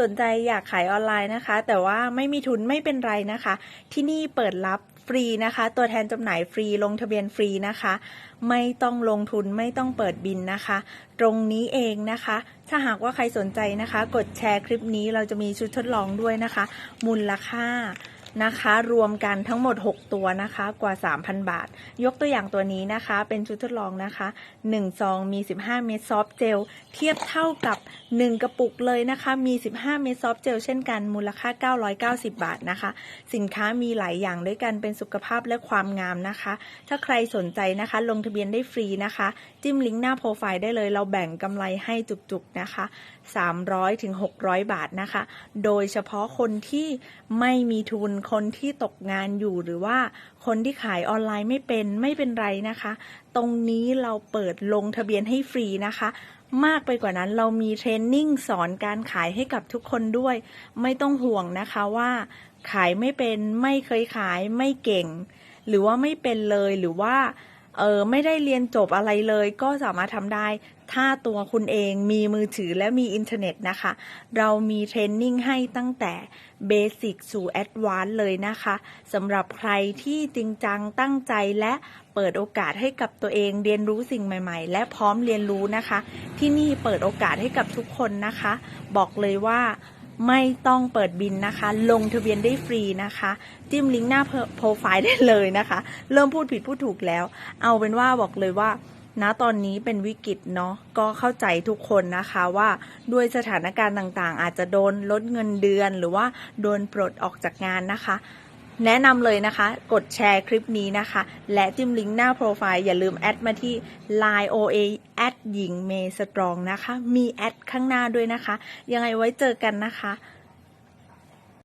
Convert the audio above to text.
สนใจอยากขายออนไลน์นะคะ แต่ว่าไม่มีทุนไม่เป็นไรนะคะ ที่นี่เปิดรับฟรีนะคะ ตัวแทนจำหน่ายฟรีลงทะเบียนฟรีนะคะ ไม่ต้องลงทุนไม่ต้องเปิดบินนะคะ ตรงนี้เองนะคะ ถ้าหากว่าใครสนใจนะคะ กดแชร์คลิปนี้เราจะมีชุดทดลองด้วยนะคะ มูลค่า นะคะ รวมกันทั้งหมด 6 ตัวนะคะกว่า 3,000 บาท ยกตัวอย่างตัวนี้นะคะ เป็นชุดทดลองนะคะ1ซองมี 15 เม็ดซอฟต์เจล เทียบเท่ากับ 1 กระปุกเลยนะคะ มี 15 เม็ดซอฟต์เจล เช่นกันมูลค่า 990 บาทนะคะ สินค้ามีหลายอย่างด้วยกันเป็นสุขภาพและความงามนะคะ ถ้าใครสนใจนะคะ ลงทะเบียนได้ฟรีนะคะ จิ้มลิงก์หน้าโปรไฟล์ได้เลย เราแบ่งกำไรให้จุกๆนะคะ 300ถึง600 บาทนะคะ โดยเฉพาะคนที่ไม่มีทุนคนที่ตกงานอยู่หรือว่าคนที่ขายออนไลน์ไม่เป็นไม่เป็นไรนะคะ ตรงนี้เราเปิดลงทะเบียนให้ฟรีนะคะ มากไปกว่านั้นเรามีเทรนนิ่งสอนการขายให้กับทุกคนด้วย ไม่ต้องห่วงนะคะว่าขายไม่เป็นไม่เคยขายไม่เก่ง หรือว่าไม่เป็นเลยหรือว่า เออไม่ได้เรียนจบอะไรเลยก็สามารถทำได้ ถ้าตัวคุณเองมีมือถือและมีอินเทอร์เน็ตนะคะ เรามีเทรนนิ่งให้ตั้งแต่เบสิกสู่แอดวานซ์เลยนะคะสำหรับใครที่จริงจังตั้งใจและเปิดโอกาสให้กับตัวเองเรียนรู้สิ่งใหม่ ๆ และพร้อมเรียนรู้นะคะ ที่นี่เปิดโอกาสให้กับทุกคนนะคะ บอกเลยว่า ไม่ต้องเปิดบินนะคะ ลงทะเบียนได้ฟรีนะคะ จิ้มลิงก์หน้าโปรไฟล์ได้เลยนะคะ เริ่มพูดผิดพูดถูกแล้ว เอาเป็นว่าบอกเลยว่าณตอนนี้เป็นวิกฤตเนาะก็เข้าใจทุกคนนะคะว่าด้วยสถานการณ์ต่างๆ อาจจะโดนลดเงินเดือน หรือว่าโดนปลดออกจากงานนะคะ แนะนำเลยนะคะ กดแชร์คลิปนี้นะคะ และจิ้มลิงก์หน้าโปรไฟล์ อย่าลืมแอดมาที่ Line OA แอดหญิงเมสตรองนะคะ มีแอดข้างหน้าด้วยนะคะ ยังไงไว้เจอกันนะคะ